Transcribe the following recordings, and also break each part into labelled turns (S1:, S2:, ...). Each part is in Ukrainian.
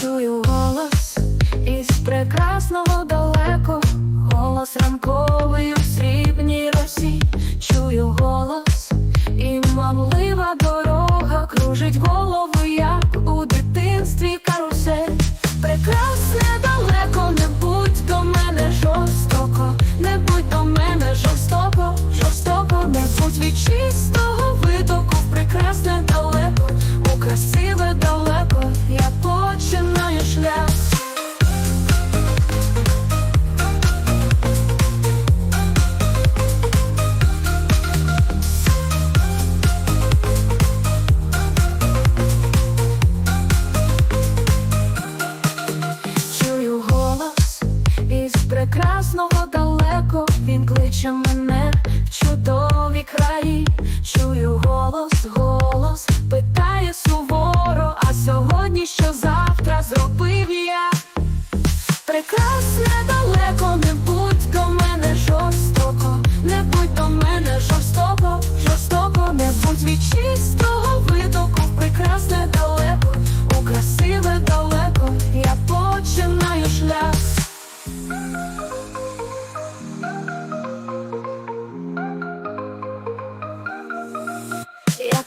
S1: Чую голос із прекрасного. від чистого видоку в прекрасне далеко, у красиве далеко, я починаю шлях. Чую голос із прекрасного далеко він кличе мене краї, чую голос, голос.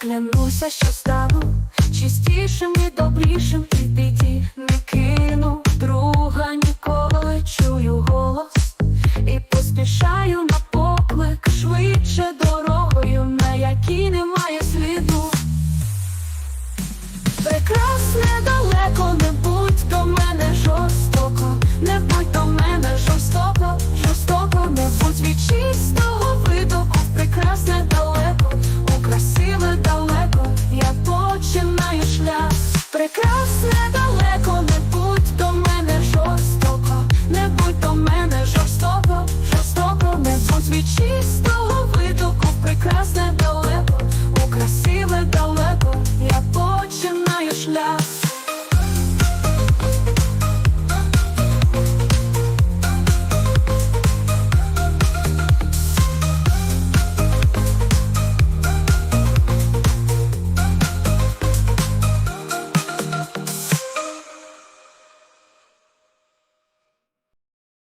S1: клянуся, що стану чистішим і добрішим і біді не кину друга, ніколи чую голос і поспішаю на поклик швидше дорогою, на якій нема. It's not